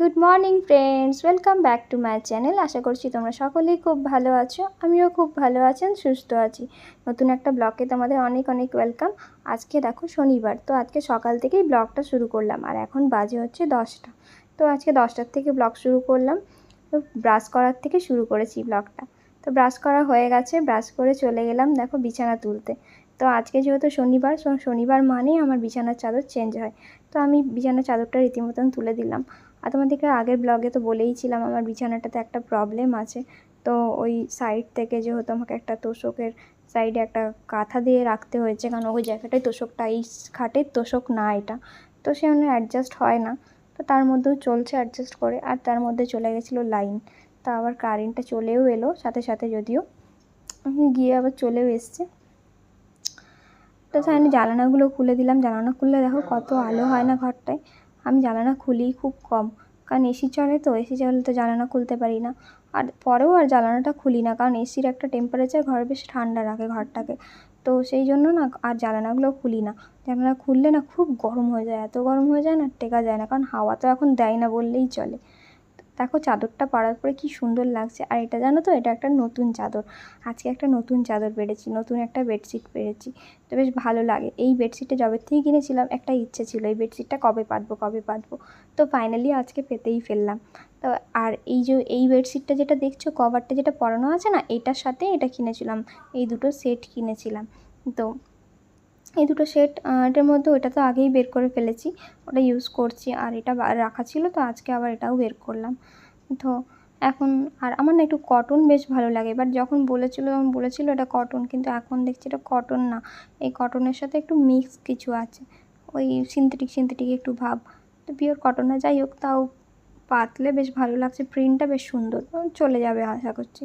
Good morning friends welcome back to my channel আশা করছি তোমরা সকলেই খুব ভালো আছো। আমিও খুব ভালো আছেন সুস্থ আছি। নতুন একটা ব্লগে তোমাদের অনেক অনেক ওয়েলকাম আজকে দেখো শনিবার, তো আজকে সকাল থেকেই ব্লগটা শুরু করলাম। আর এখন বাজে হচ্ছে দশটা। তো আজকে দশটার থেকে ব্লগ শুরু করলাম। তো ব্রাশ করার থেকে শুরু করেছি ব্লগটা তো ব্রাশ করা হয়ে গেছে ব্রাশ করে চলে গেলাম দেখো বিছানা তুলতে। তো আজকে যেহেতু শনিবার শনিবার মানেই আমার বিছানার চাদর চেঞ্জ হয়। তো আমি বিছানার চাদরটা রীতিমতন তুলে দিলাম। আর তোমাদেরকে আগের ব্লগে তো বলেইছিলাম আমার বিছানাটাতে একটা প্রবলেম আছে। তো ওই সাইড থেকে যেহেতু আমাকে একটা তোষকের সাইডে একটা কাঁথা দিয়ে রাখতে হয়েছে, কারণ ওই জায়গাটায় তোষকটা এই খাটের তোষক না এটা। তো সে অ্যাডজাস্ট হয় না। তো তার মধ্যেও চলছে অ্যাডজাস্ট করে, আর তার মধ্যে চলে গেছিল লাইন তা আবার কারেন্টটা চলেও এলো, সাথে সাথে যদিও। গিয়ে আবার চলেও এসছে। তো আমি জানালাগুলো খুলে দিলাম। জানালা খুললে দেখো কত আলো হয় না ঘরটায়। আমি জানালা খুলি খুব কম। কারণ এসি চলে তো এসি চলে তো জানালা খুলতে পারি না। আর পরেও আর জ্বালানাটা খুলি না, কারণ এসির একটা টেম্পারেচার ঘর বেশ ঠান্ডা রাখে ঘরটাকে। তো সেই জন্য না আর জ্বালানাগুলো খুলি না। জানালা খুললে না খুব গরম হয়ে যায়। এত গরম হয়ে যায় না টেকা যায় না। কারণ হাওয়া তো এখন দেয় না বললেই চলে। দেখো চাদরটা পাড়ার পরে কি সুন্দর লাগছে। আর এটা জানো তো, এটা একটা নতুন চাদর। আজকে একটা নতুন চাদর পেরেছি নতুন একটা বেডশিট পেরেছি তো বেশ ভালো লাগে। এই বেডশিটটা যবে থেকেই কিনেছিলাম, একটা ইচ্ছে ছিল, এই বেডশিটটা কবে পাতবো কবে পাতবো? তো ফাইনালি আজকে পেতেই ফেললাম। তো আর এই যে, এই বেডশিটটা যেটা দেখছ কভারটা যেটা পরানো আছে না, এটার সাথে এটা কিনেছিলাম। এই দুটো সেট কিনেছিলাম। তো এই দুটো সেট এটার মধ্যে ওটা তো আগেই বের করে ফেলেছি, ওটা ইউজ করছি, আর এটা রাখা ছিল তো আজকে আবার এটাও বের করলাম। তো এখন, আর আমার না একটু কটন বেশ ভালো লাগে এবার যখন বলেছিলো যখন বলেছিলো এটা কটন কিন্তু এখন দেখছি এটা কটন না। এই কটনের সাথে একটু মিক্স কিছু আছে, ওই সিনথেটিক সিনথেটিক একটু ভাব। তো পিওর কটন না, যাই হোক, তাও পাতলে বেশ ভালো লাগছে প্রিন্টটা বেশ সুন্দর, চলে যাবে আশা করছি।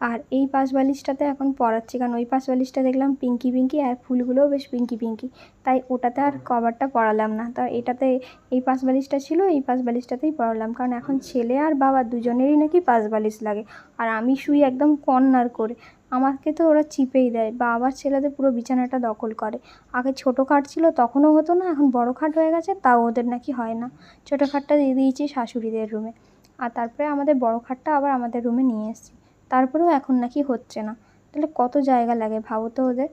আর এই পাশ বালিশটাতে এখন পরাচ্ছি কারণ ওই পাশ বালিশটা দেখলাম পিঙ্কি পিঙ্কি আর ফুলগুলোও বেশ পিঙ্কি পিঙ্কি। তাই ওটাতে আর কভারটা পরালাম না। তা এটাতে এই পাশ বালিশটা ছিল এই পাশ বালিশটাতেই পরালাম। কারণ এখন ছেলে আর বাবা দুজনেরই নাকি পাশ বালিশ লাগে। আর আমি শুই একদম কর্নার করে। আমাকে তো ওরা চিপেই দেয়। বা আবার ছেলেদের পুরো বিছানাটা দখল করে। আগে ছোটো খাট ছিল তখনও হতো না। এখন বড়ো খাট হয়ে গেছে তাও ওদের নাকি হয় না। ছোটো খাটটা দিয়ে দিয়েছি শাশুড়িদের রুমে। আর তারপরে আমাদের বড়ো খাটটা আবার আমাদের রুমে নিয়ে এসেছি। তারপরেও এখন নাকি হচ্ছে না। তাহলে কত জায়গা লাগে ভাবো তো ওদের।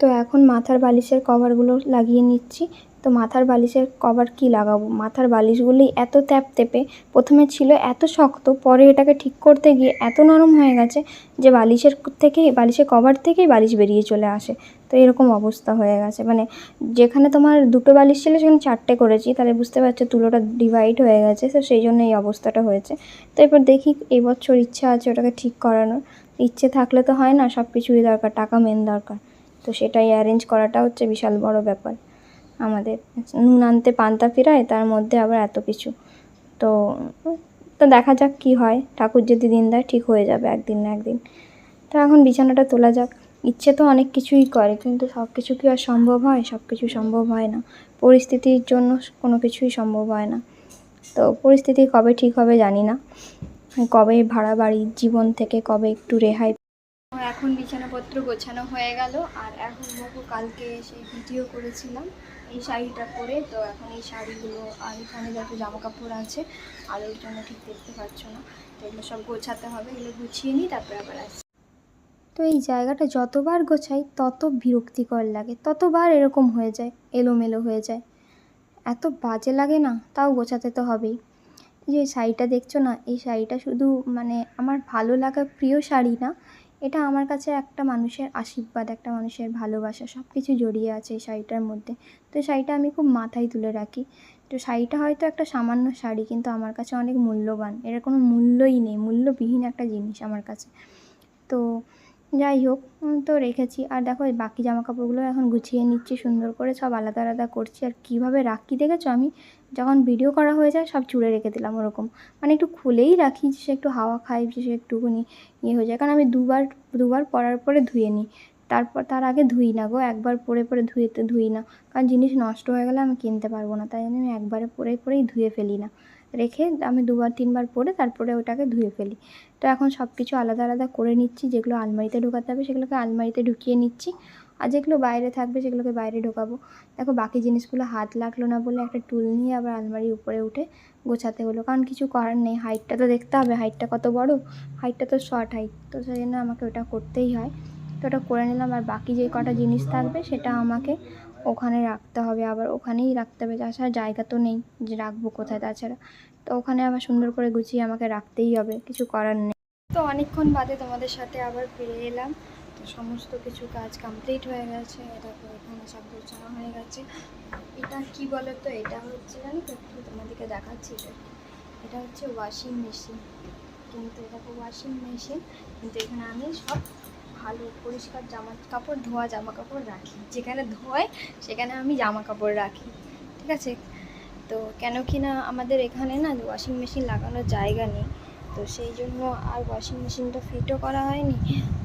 তো এখন মাথার বালিশের কভারগুলো লাগিয়ে নিচ্ছি। তো মাথার বালিশের কভার কি লাগাবো? মাথার বালিশগুলি এত ত্যাপ তেপে, প্রথমে ছিল এত শক্ত, পরে এটাকে ঠিক করতে গিয়ে এত নরম হয়ে গেছে যে বালিশের থেকে, বালিশের কভার থেকেই বালিশ বেরিয়ে চলে আসে। তো এরকম অবস্থা হয়ে গেছে। মানে যেখানে তোমার দুটো বালিশ ছিল, সেখানে চারটে করেছি। তাহলে বুঝতে পারছ তুলোটা ডিভাইড হয়ে গেছে, তো সেই জন্য এই অবস্থাটা হয়েছে। তো এবার দেখি এবছর ইচ্ছা আছে ওটাকে ঠিক করানোর। ইচ্ছে থাকলে তো হয় না সব কিছুই দরকার, টাকা মেন দরকার। তো সেটাই অ্যারেঞ্জ করাটা হচ্ছে বিশাল বড় ব্যাপার। আমাদের নুন আনতে পান্তা ফিরায়, তার মধ্যে আবার এত কিছু। তো তো দেখা যাক কি হয়। ঠাকুর যদি দিন দেয়, ঠিক হয়ে যাবে একদিন না একদিন। তো এখন বিছানাটা তোলা যাক। ইচ্ছে তো অনেক কিছুই করে, কিন্তু সব কিছু কি আর সম্ভব হয়? সব কিছু সম্ভব হয় না। পরিস্থিতির জন্য কোনো কিছুই সম্ভব হয় না। তো পরিস্থিতি কবে ঠিক হবে জানি না। কবে ভাড়া বাড়ির জীবন থেকে, কবে একটু রেহাই এখন বিছানাপত্র গোছানো হয়ে গেল। আর এখন কালকে সেই ভিডিও করেছিলাম। এই শাড়িটা পরে, তো এখন এই শাড়িগুলো আর এখানে যত জামা কাপড় আছে, আলোর জন্য ঠিক দেখতে পাচ্ছ না। তো এগুলো সব গোছাতে হবে, এগুলো গুছিয়ে নিই, তারপরে আবার আসি তো এই জায়গাটা যতবার গোছাই, তত বিরক্তিকর লাগে, ততবার এরকম হয়ে যায়, এলোমেলো হয়ে যায়। এত বাজে লাগে না, তাও গোছাতে তো হবেই। যে শাড়িটা দেখছ না, এই শাড়িটা শুধু মানে আমার ভালো লাগা প্রিয় শাড়ি না এটা আমার কাছে একটা মানুষের আশীর্বাদ, একটা মানুষের ভালোবাসা সব কিছু জড়িয়ে আছে এই শাড়িটার মধ্যে। তো শাড়িটা আমি খুব মাথায় তুলে রাখি। তো শাড়িটা হয়তো একটা সামান্য শাড়ি, কিন্তু আমার কাছে অনেক মূল্যবান। এর কোনো মূল্যই নেই, মূল্যবিহীন একটা জিনিস আমার কাছে। তো যাই হোক তো রেখেছি। আর দেখো, এই বাকি জামা কাপড়গুলো এখন গুছিয়ে নিচ্ছি, সুন্দর করে সব আলাদা আলাদা করছি। আর কীভাবে রাখি দেখেছ? আমি যখন ভিডিও করা হয়ে যায়, সব চুড়ে রেখে দিলাম ওরকম। মানে একটু খুলেই রাখি, যে সে একটু হাওয়া খাই যে সে একটুখানি ইয়ে হয়ে যায়। কারণ আমি দুবার দুবার পরার পরে ধুয়ে নিই। তারপর, তার আগে ধুই না গো, একবার পরে পরে ধুয়েতে ধুই না। কারণ জিনিস নষ্ট হয়ে গেলে আমি কিনতে পারব না। তাই জন্য আমি একবারে পরে পরেই ধুয়ে ফেলি না। রেখে আমি দুবার, তিনবার পরে তারপরে ওটাকে ধুয়ে ফেলি। তো এখন সব কিছু আলাদা আলাদা করে নিচ্ছি, যেগুলো আলমারিতে ঢোকাতে হবে সেগুলোকে আলমারিতে ঢুকিয়ে নিচ্ছি। আর যেগুলো বাইরে থাকবে সেগুলোকে বাইরে ঢোকাবো। দেখো বাকি জিনিসগুলো হাত লাগল না বলে একটা টুল নিয়ে আবার আলমারির উপরে উঠে গোছাতে হলো। কারণ কিছু করার নেই, হাইটটা তো দেখতে হবে, হাইটটা কত বড়? হাইটটা তো শর্ট হাইট, তো সেই জন্য আমাকে ওটা করতেই হয়। তো ওটা করে নিলাম। আর বাকি যে কটা জিনিস থাকবে সেটা আমাকে ওখানে রাখতে হবে, আবার ওখানেই রাখতে হবে। তাছাড়া জায়গা তো নেই যে রাখব কোথায় তাছাড়া। তো ওখানে আবার সুন্দর করে গুছিয়ে আমাকে রাখতেই হবে, কিছু করার নেই। তো অনেকক্ষণ বাদে তোমাদের সাথে আবার ফিরে এলাম। তো সমস্ত কিছু কাজ কমপ্লিট হয়ে গেছে দেখো এখানে সব গোছানো হয়ে গেছে। এটা কি বলো তো এটা হচ্ছে জানি তো, একটু তোমাদেরকে দেখাচ্ছি এটা। এটা হচ্ছে ওয়াশিং মেশিন কিন্তু দেখো ওয়াশিং মেশিন কিন্তু এখানে আমি সব ভালো পরিষ্কার জামা কাপড় ধোয়া জামা কাপড় রাখি। যেখানে ধোয়, সেখানে আমি জামা কাপড় রাখি। ঠিক আছে? তো কেন কি না আমাদের এখানে না ওয়াশিং মেশিন লাগানোর জায়গা নেই। তো সেই জন্য আর ওয়াশিং মেশিনটা ফিটও করা হয়নি।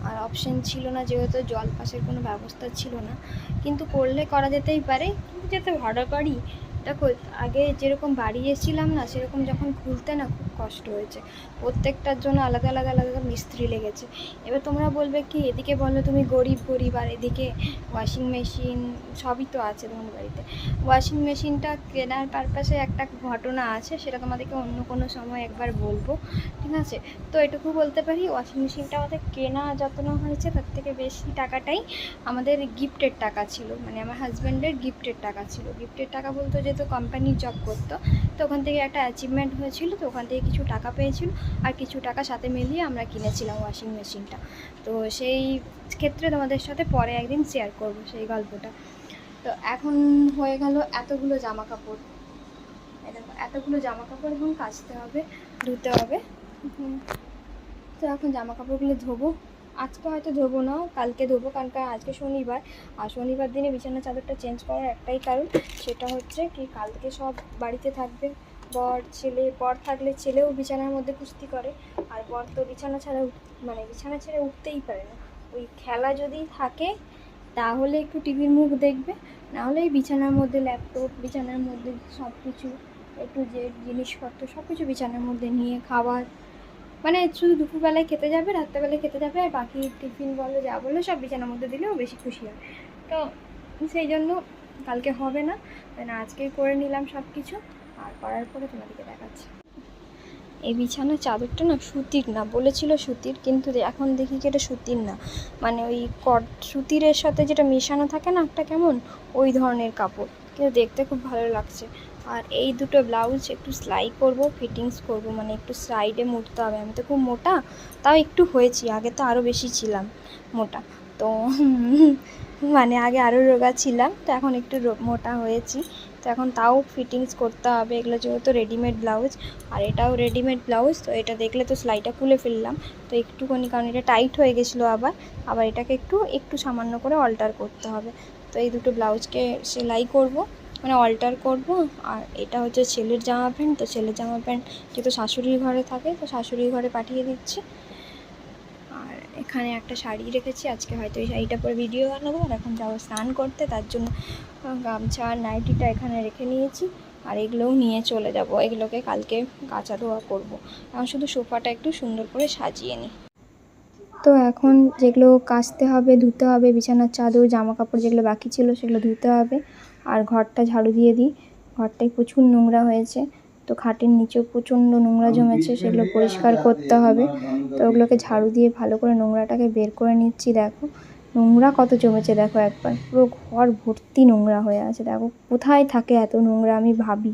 আর অপশন ছিল না, যেহেতু জল পাসের কোনো ব্যবস্থা ছিল না। কিন্তু করলে করা যেতেই পারে, কিন্তু যেতে ভাড়া করি। দেখো আগে যেরকম বাড়ি এসেছিলাম না, সেরকম যখন খুলতে না খুব কষ্ট হয়েছে। প্রত্যেকটার জন্য আলাদা আলাদা আলাদা মিস্ত্রি লেগেছে। এবার তোমরা বলবে কি, এদিকে বলো তুমি গরিব গরিব, আর এদিকে ওয়াশিং মেশিন সবই তো আছে তোমাদের বাড়িতে। ওয়াশিং মেশিনটা কেনার পারপাসে একটা ঘটনা আছে, সেটা তোমাদেরকে অন্য কোনো সময় একবার বলব, ঠিক আছে? তো এটুকু বলতে পারি ওয়াশিং মেশিনটা আমাদের কেনা যত না হয়েছে, তার থেকে বেশি টাকাটাই আমাদের গিফটের টাকা ছিল। মানে আমার হাজব্যান্ডের গিফটের টাকা ছিল। গিফটের টাকা বলতে যেহেতু কোম্পানির জব করতো তো ওখান থেকে একটা অ্যাচিভমেন্ট হয়েছিল তো ওখান থেকে কিছু টাকা পেয়েছিল আর কিছু টাকা সাথে মিলিয়ে আমরা কিনেছিলাম ওয়াশিং মেশিনটা তো সেই ক্ষেত্রে তোমাদের সাথে পরে একদিন শেয়ার করব সেই গল্পটা। তো এখন হয়ে গেল এতগুলো জামা কাপড় এতগুলো জামা কাপড় এখন কাচতে হবে ধুতে হবে। তো এখন জামা কাপড়গুলো ধোবো। আজকে হয়তো ধোবো না, কালকে ধোবো কারণ কারণ আজকে শনিবার। আর শনিবার দিনে বিছানা চাদরটা চেঞ্জ করার একটাই কারণ, সেটা হচ্ছে কি কালকে সব বাড়িতে থাকবে। বর, ছেলে, বর থাকলে ছেলেও বিছানার মধ্যে কুস্তি করে, আর বর তো বিছানা ছাড়া মানে বিছানা ছেড়ে উঠতেই পারে না। ওই খেলা যদি থাকে, তাহলে একটু টিভির মুখ দেখবে, নাহলে এই বিছানার মধ্যে ল্যাপটপ বিছানার মধ্যে সব কিছু একটু যে জিনিসপত্র সব কিছু বিছানার মধ্যে নিয়ে খাবার মানে শুধু দুপুরবেলায় খেতে যাবে, রাত্রেবেলায় খেতে যাবে, আর বাকি টিফিন বলো, যা বলো, সব বিছানার মধ্যে দিলেও বেশি খুশি হয়। তো সেই জন্য কালকে হবে না, তাই না, আজকেই করে নিলাম সব কিছু আর করার পরে তোমাদেরকে দেখাচ্ছি। এই বিছানার চাদরটা না সুতির না, বলেছিল সুতির, কিন্তু এখন দেখি কি এটা সুতির না। মানে ওই কট সুতিরের সাথে যেটা মেশানো থাকে না একটা কেমন, ওই ধরনের কাপড়। কিন্তু দেখতে খুব ভালো লাগছে। আর এই দুটো ব্লাউজ একটু সেলাই করব ফিটিংস করব মানে একটু সাইডে মুড়তে হবে। আমি তো খুব মোটা, তাও একটু হয়েছি, আগে তো আরও বেশি ছিলাম মোটা। তো মানে আগে আরও রোগা ছিলাম, তো এখন একটু মোটা হয়েছি। তো এখন তাও ফিটিংস করতে হবে, এগুলো যেহেতু রেডিমেড ব্লাউজ, আর এটাও রেডিমেড ব্লাউজ, তো এটা দেখলে তো সেলাইটা খুলে ফেললাম। তো একটুখানি, কারণ এটা টাইট হয়ে গেছিল আবার আবার এটাকে একটু একটু সামান্য করে অল্টার করতে হবে। তো এই দুটো ব্লাউজকে সেলাই করব। মানে অল্টার করব। আর এটা হচ্ছে ছেলের জামা প্যান্ট। তো ছেলের জামা প্যান্ট যেহেতু শাশুড়ির ঘরে থাকে, তো শাশুড়ির ঘরে পাঠিয়ে দিচ্ছি। আর এখানে একটা শাড়ি রেখেছি। আজকে হয়তো এই শাড়িটা পরে ভিডিও বানাবো। আর এখন যাব স্নান করতে। তার জন্য গামছা আর নাইটিটা এখানে রেখে নিয়েছি। আর এগুলোও নিয়ে চলে যাব। এগুলোকে কালকে কাঁচা ধোয়া করব। এখন শুধু সোফাটা একটু সুন্দর করে সাজিয়ে নিই। তো এখন যেগুলো কাচতে হবে, ধুতে হবে, বিছানার চাদর জামা কাপড় যেগুলো বাকি ছিল সেগুলো ধুতে হবে। আর ঘরটা ঝাড়ু দিয়ে দিই। ঘরটায় প্রচুর নোংরা হয়েছে। তো খাটের নিচেও প্রচণ্ড নোংরা জমেছে সেগুলো পরিষ্কার করতে হবে। তো ওগুলোকে ঝাড়ু দিয়ে ভালো করে নোংরাটাকে বের করে নিচ্ছি দেখো। নোংরা কত জমেছে দেখো একবার। পুরো ঘর ভর্তি নোংরা হয়ে আছে দেখো। কোথায় থাকে এত নোংরা আমি ভাবি।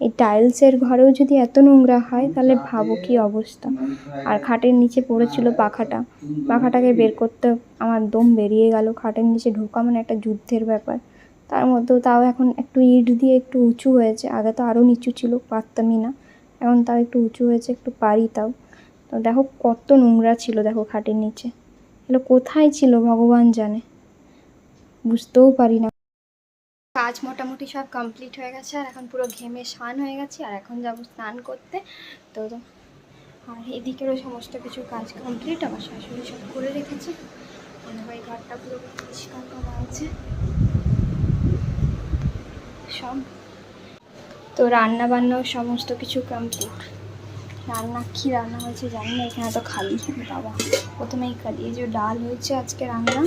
এই টাইলসের ঘরেও যদি এত নোংরা হয় তাহলে ভাবো কি অবস্থা। আর খাটের নিচে পড়েছিল পাখাটা। পাখাটাকে বের করতে আমার দম বেরিয়ে গেল। খাটের নিচে ঢোকা মানে একটা যুদ্ধের ব্যাপার। তার মধ্যেও তাও এখন একটু ইট দিয়ে একটু উঁচু হয়েছে। আগে তো আরও নিচু ছিল, পারতামই না। এখন তাও একটু উঁচু হয়েছে, একটু পারি তাও। তো দেখো কত নোংরা ছিল, দেখো খাটের নিচে। এগুলো কোথায় ছিল ভগবান জানে। বুঝতেও পারি না। কাজ মোটামুটি সব কমপ্লিট হয়ে গেছে, আর এখন পুরো ঘেমে স্নান হয়ে গেছে, আর এখন যাব স্নান করতে। তো আর এদিকেরও সমস্ত কিছু কাজ কমপ্লিট, আমার শাশুড়ি সব করে রেখেছে। মনে হয় ঘরটা পুরো পরিষ্কার করা আছে। সব। তো রান্না বান্নাও সমস্ত কিছু কমপ্লিট রান্না, কী রান্না হয়েছে জানি না, এখানে তো খালি বাবা। প্রথমেই খালি। এই যে ডাল হয়েছে আজকে রান্না,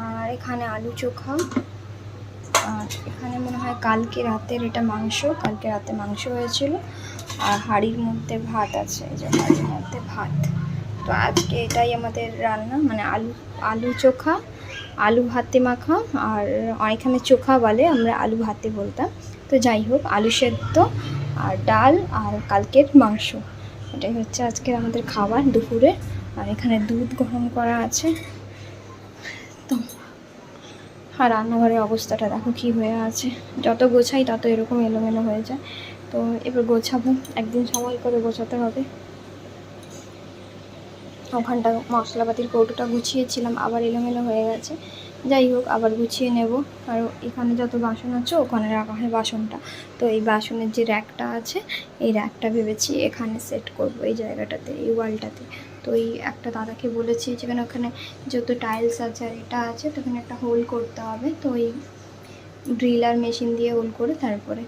আর এখানে আলু চোখা। আর এখানে মনে হয় কালকে রাতের এটা মাংস, কালকে রাতে মাংস হয়েছিল। আর হাঁড়ির মধ্যে ভাত আছে, এই যে হাঁড়ির মধ্যে ভাত। তো আজকে এটাই আমাদের রান্না মানে আলু আলু চোখা আলু ভাতে মাখা আর এখানে চোখা বলে আমরা আলু ভাতে বলতাম। তো যাই হোক, আলু সেদ্ধ আর ডাল আর কালকের মাংস। এটাই হচ্ছে আজকের আমাদের খাবার দুপুরে। আর এখানে দুধ গরম করা আছে। তো, আর রান্নাঘরের অবস্থাটা দেখো কী হয়ে আছে। যত গোছাই তত এরকম এলোমেলো হয়ে যায়। তো এবার গোছাবো। একদিন সময় করে গোছাতে হবে। ওখানটা মশলাপাতির কৌটোটা গুছিয়েছিলাম, আবার এলোমেলো হয়ে গেছে। যাই হোক, আবার গুছিয়ে নেব। আর এখানে যত বাসন আছে, ওখানে রাখা হয় বাসনটা। তো এই বাসনের যে র্যাকটা আছে, এই র্যাকটা ভেবেছি এখানে সেট করব এই জায়গাটাতে, এই ওয়ালটাতে। তো এই একটা দাদাকে বলেছি যেখানে ওখানে যত টাইলস আছে আর এটা আছে, তো ওখানে একটা হোল করতে হবে। তো ওই ড্রিলার মেশিন দিয়ে হোল করে তারপরে।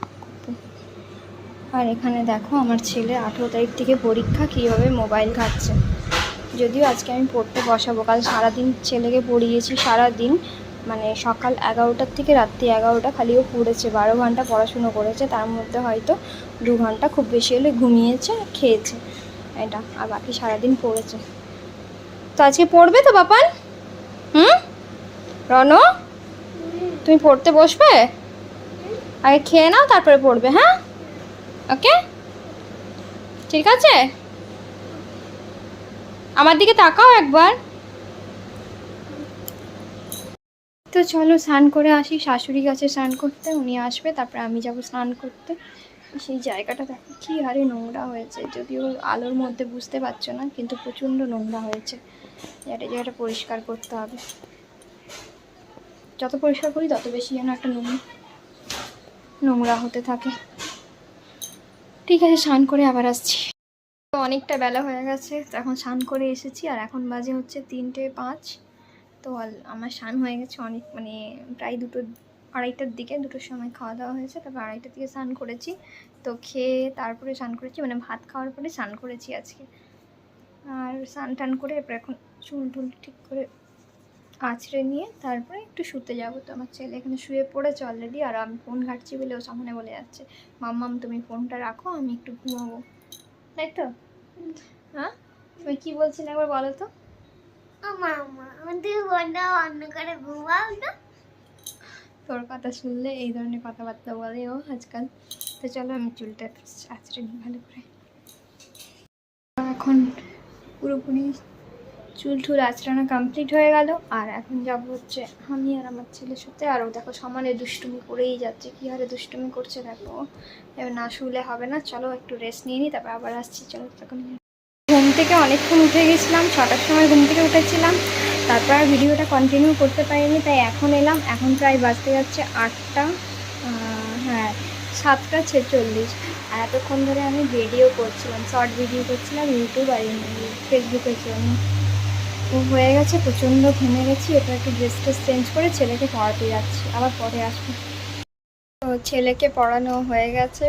আর এখানে দেখো, আমার ছেলে আঠেরো তারিখ থেকে পরীক্ষা কীভাবে মোবাইল ঘাটছে যদিও আজকে আমি পড়তে বসাবো কাল সারাদিন ছেলেকে পড়িয়েছি, সারাদিন মানে সকাল এগারোটার থেকে রাত্রি এগারোটা খালিও পড়েছে, বারো ঘণ্টা পড়াশুনো করেছে, তার মধ্যে হয়তো দু ঘণ্টা খুব বেশি হলে ঘুমিয়েছে খেয়েছে। এটা, আর বাকি সারাদিন পড়েছে। তো আজকে পড়বে তো বাপান? হুম? রন? তুমি পড়তে বসবে? আগে খেয়ে নাও, তারপরে পড়বে হ্যাঁ? ওকে? ঠিক আছে? আমার দিকে তাকাও একবার। তো চলো স্নান করে আসি, শাশুড়ি গেছে স্নান করতে, উনি আসবে, তারপরে আমি যাব স্নান করতে। সেই জায়গাটা দেখো, কী হারে নোংরা হয়েছে, যদিও আলোর মধ্যে বুঝতে পারছ না, কিন্তু প্রচণ্ড নোংরা হয়েছে। জায়গাটা জায়গাটা পরিষ্কার করতে হবে। যত পরিষ্কার করি, তত বেশি যেন একটা নোংরা নোংরা হতে থাকে। ঠিক আছে, স্নান করে আবার আসছি। অনেকটা বেলা হয়ে গেছে এখন স্নান করে এসেছি আর এখন বাজে হচ্ছে তিনটে পাঁচ। তো আমার স্নান হয়ে গেছে অনেক মানে প্রায় দুটো আড়াইটার দিকে দুটোর সময় খাওয়া দাওয়া হয়েছে, তারপর আড়াইটার দিকে স্নান করেছি। তো খেয়ে তারপরে স্নান করেছি মানে ভাত খাওয়ার পরে স্নান করেছি আজকে। আর স্নান টান করে এরপর এখন চুল টুল ঠিক করে আঁচড়ে নিয়ে তারপরে একটু শুতে যাব। তো আমার ছেলে এখানে শুয়ে পড়েছে অলরেডি আর আমি ফোন ঘাটছি বলে ও সামনে বলে যাচ্ছে, মাম্মাম, তুমি ফোনটা রাখো, আমি একটু ঘুমাবো। তাই তো? হ্যাঁ? তুমি কি বলছিলে একবার বলো তো? মামা আমাদের ফোনটা অন্য করে ঘুমাও না। তোর কথা শুনলে এই ধরনের কথাবার্তা বলে ও আজকাল। তো চলো আমি চুলটা আঁচড়ে নিই ভালো করে। এখন পুরোপুরি চুল টুল আঁচড়ানো কমপ্লিট হয়ে গেল। আর এখন যাব হচ্ছে আমি আর আমার ছেলের সাথে। আর ও দেখো সমানে দুষ্টুমি করেই যাচ্ছে। কী হারে দুষ্টুমি করছে দেখো। এবার না শুলে হবে না। চলো একটু রেস্ট নিয়ে নিই তারপর আবার আসছি। চলো তখন ঘুম থেকে অনেকক্ষণ উঠে গেছিলাম। ছটার সময় ঘুম থেকে উঠেছিলাম। তারপর আর ভিডিওটা কন্টিনিউ করতে পারিনি, তাই এখন এলাম। এখন প্রায় বাজতে যাচ্ছে আটটা হ্যাঁ সাতটা ছেচল্লিশ। আর এতক্ষণ ধরে আমি ভিডিও করছিলাম শর্ট ভিডিও করছিলাম ইউটিউব আর ফেসবুকে জন্য। হয়ে গেছে, প্রচণ্ড ঘেমে গেছি এটা একটু ড্রেস ট্রেস চেঞ্জ করে ছেলেকে পড়াতে যাচ্ছি, আবার পরে আসব। তো ছেলেকে পড়ানো হয়ে গেছে,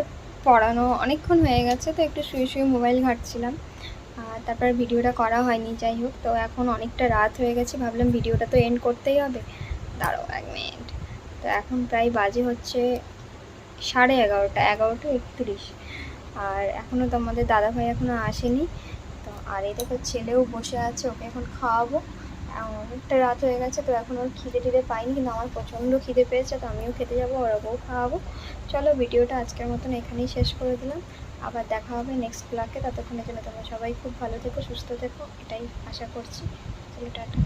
পড়ানো অনেকক্ষণ হয়ে গেছে, তো একটু শুয়ে শুয়ে মোবাইল ঘাঁটছিলাম। আর তারপর ভিডিওটা করা হয়নি, যাই হোক, তো এখন অনেকটা রাত হয়ে গেছে, ভাবলাম ভিডিওটা তো এন্ড করতেই হবে। দাঁড়াও এক মিনিট তো এখন প্রায় বাজে হচ্ছে সাড়ে এগারোটা এগারোটা একত্রিশ। আর এখনও তো আমাদের দাদাভাই এখনও আসেনি। আর এই দেখো ছেলেও বসে আছে, ওকে এখন খাওয়াবো। অনেকটা রাত হয়ে গেছে, তো এখন ওর খিদে টিদে পাইনি, কিন্তু আমার প্রচণ্ড খিদে পেয়েছে, তো আমিও খেতে যাব, ওর ওকেও খাওয়াবো। চলো, ভিডিওটা আজকের মতন এখানেই শেষ করে দিলাম। আবার দেখা হবে নেক্সট ব্লগে ততক্ষণের জন্য তোমরা সবাই খুব ভালো থেকো, সুস্থ থেকো, এটাই আশা করছি। চলো, টাটা।